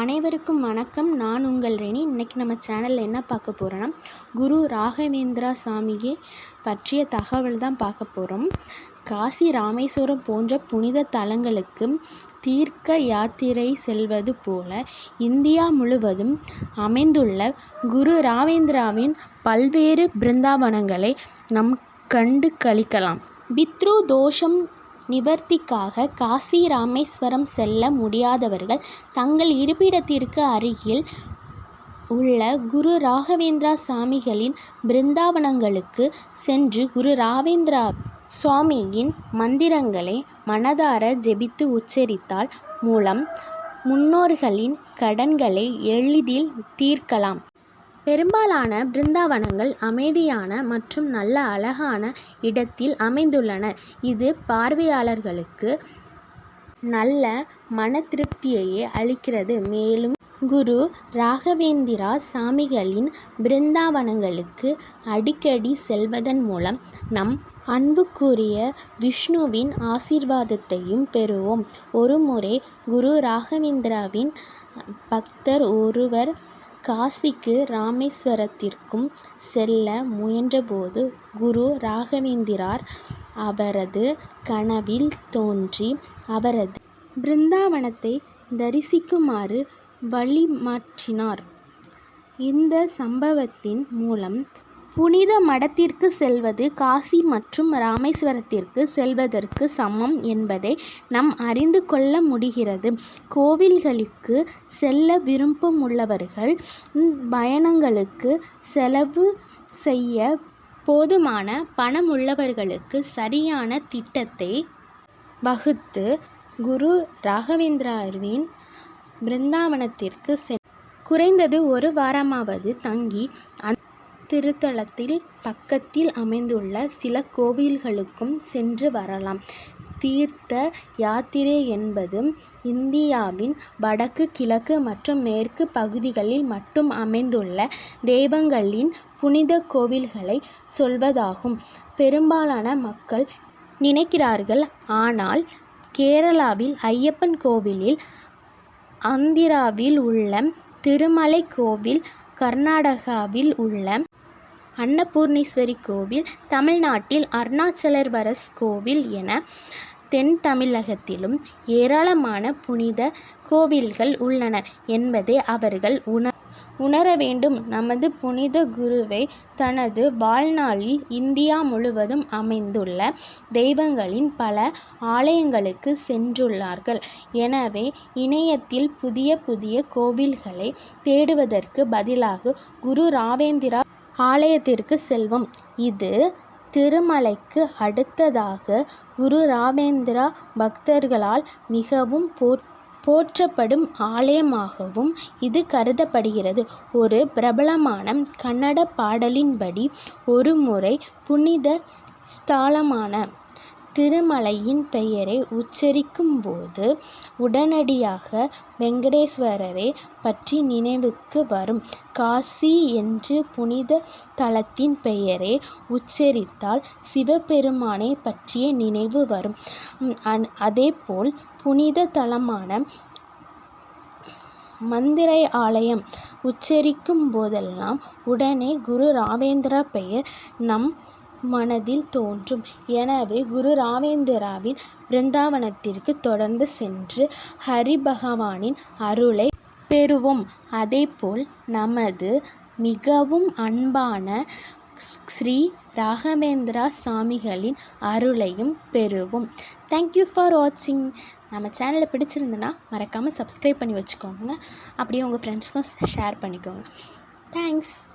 அனைவருக்கும் வணக்கம். நான் உங்கள் ரெனி. இன்றைக்கி நம்ம சேனலில் என்ன பார்க்க போகிறோன்னா குரு ராகவேந்திரா சாமியை பற்றிய தகவல் தான் பார்க்க போகிறோம் காசி ராமேஸ்வரம் போன்ற புனித தலங்களுக்கு தீர்க்க யாத்திரை செல்வது போல இந்தியா முழுவதும் அமைந்துள்ள குரு ராவேந்திராவின் பல்வேறு பிருந்தாவனங்களை நம் கண்டு கழிக்கலாம் பித்ரு தோஷம் நிவர்த்திக்காக காசி ராமேஸ்வரம் செல்ல முடியாதவர்கள் தங்கள் இருப்பிடத்திற்கு அருகில் உள்ள குரு ராகவேந்திரா சாமிகளின் பிருந்தாவனங்களுக்கு சென்று குரு ராவேந்திரா சுவாமியின் மந்திரங்களை மனதார ஜெபித்து உச்சரித்தால் மூலம் முன்னோர்களின் கடன்களை எளிதில் தீர்க்கலாம். பெரும்பாலான பிருந்தாவனங்கள் அமைதியான மற்றும் நல்ல அழகான இடத்தில் அமைந்துள்ளன இது பார்வையாளர்களுக்கு நல்ல மன திருப்தியையே அளிக்கிறது. மேலும் குரு ராகவேந்திரா சாமிகளின் பிருந்தாவனங்களுக்கு அடிக்கடி செல்வதன் மூலம் நம் அன்புக்குரிய விஷ்ணுவின் ஆசீர்வாதத்தையும் பெறுவோம். ஒருமுறை குரு ராகவேந்திராவின் பக்தர் ஒருவர் காசிக்கு ராமேஸ்வரத்திற்கும் செல்ல முயன்றபோது குரு ராகவேந்திரார் அவரது கனவில் தோன்றி அவரது பிருந்தாவனத்தை தரிசிக்குமாறு வழிமாற்றினார். இந்த சம்பவத்தின் மூலம் புனித மடத்திற்கு செல்வது காசி மற்றும் ராமேஸ்வரத்திற்கு செல்வதற்கு சமம் என்பதை நாம் அறிந்து கொள்ள முடிகிறது. கோவில்களுக்கு செல்ல விருப்பமுள்ளவர்கள் பயணங்களுக்கு செலவு செய்ய போதுமான பணமுள்ளவர்களுக்கு சரியான திட்டத்தை வகுத்து குரு ராகவேந்திராவின் பிருந்தாவனத்திற்கு செ குறைந்தது ஒரு வாரமாவது தங்கி அந் திருத்தலத்தில் பக்கத்தில் அமைந்துள்ள சில கோவில்களுக்கும் சென்று வரலாம். தீர்த்த யாத்திரை என்பது இந்தியாவின் வடக்கு கிழக்கு மற்றும் மேற்கு பகுதிகளில் மட்டும் அமைந்துள்ள தெய்வங்களின் புனித கோவில்களை சொல்வதாகும். பெரும்பாலான மக்கள் நினைக்கிறார்கள். ஆனால் கேரளாவில் ஐயப்பன் கோவிலில் ஆந்திராவில் உள்ள திருமலை கோவில் கர்நாடகாவில் உள்ள அன்னபூர்ணேஸ்வரி கோவில் தமிழ்நாட்டில் அருணாச்சலர்வரஸ் கோவில் என தென் தமிழகத்திலும் ஏராளமான புனித கோவில்கள் உள்ளன என்பதை அவர்கள் உண உணர வேண்டும். நமது புனித குருவை தனது வாழ்நாளில் இந்தியா முழுவதும் அமைந்துள்ள தெய்வங்களின் பல ஆலயங்களுக்கு சென்றுள்ளார்கள். எனவே இணையத்தில் புதிய புதிய கோவில்களை தேடுவதற்கு பதிலாக குரு ராவேந்திரா ஆலயத்திற்கு செல்வோம். இது திருமலைக்கு அடுத்ததாக குரு ராவேந்திரா பக்தர்களால் மிகவும் போற் போற்றப்படும் ஆலயமாகவும் இது கருதப்படுகிறது. ஒரு பிரபலமான கன்னட பாடலின்படி ஒருமுறை புனித ஸ்தலமான திருமலையின் பெயரை உச்சரிக்கும்போது உடனடியாக வெங்கடேஸ்வரரை பற்றி நினைவுக்கு வரும். காசி என்று புனித தலத்தின் பெயரை உச்சரித்தால் சிவபெருமானை பற்றிய நினைவு வரும். அதேபோல் புனித தலமான மந்திரை ஆலயம் உச்சரிக்கும் போதெல்லாம் உடனே குரு ராவேந்திரா பெயர் நம் மனதில் தோன்றும். எனவே குரு ராவேந்திராவின் பிருந்தாவனத்திற்கு தொடர்ந்து சென்று ஹரி பகவானின் அருளை பெறுவோம். அதேபோல் நமது மிகவும் அன்பான ஸ்ரீ ராகவேந்திரா சாமிகளின் அருளையும் பெறுவோம். தேங்க்யூ ஃபார் வாட்சிங் நம்ம சேனலை பிடிச்சிருந்தேன்னா மறக்காமல் சப்ஸ்கிரைப் பண்ணி வச்சுக்கோங்க. அப்படியே உங்கள் ஃப்ரெண்ட்ஸ்க்கும் ஷேர் பண்ணிக்கோங்க. தேங்க்ஸ்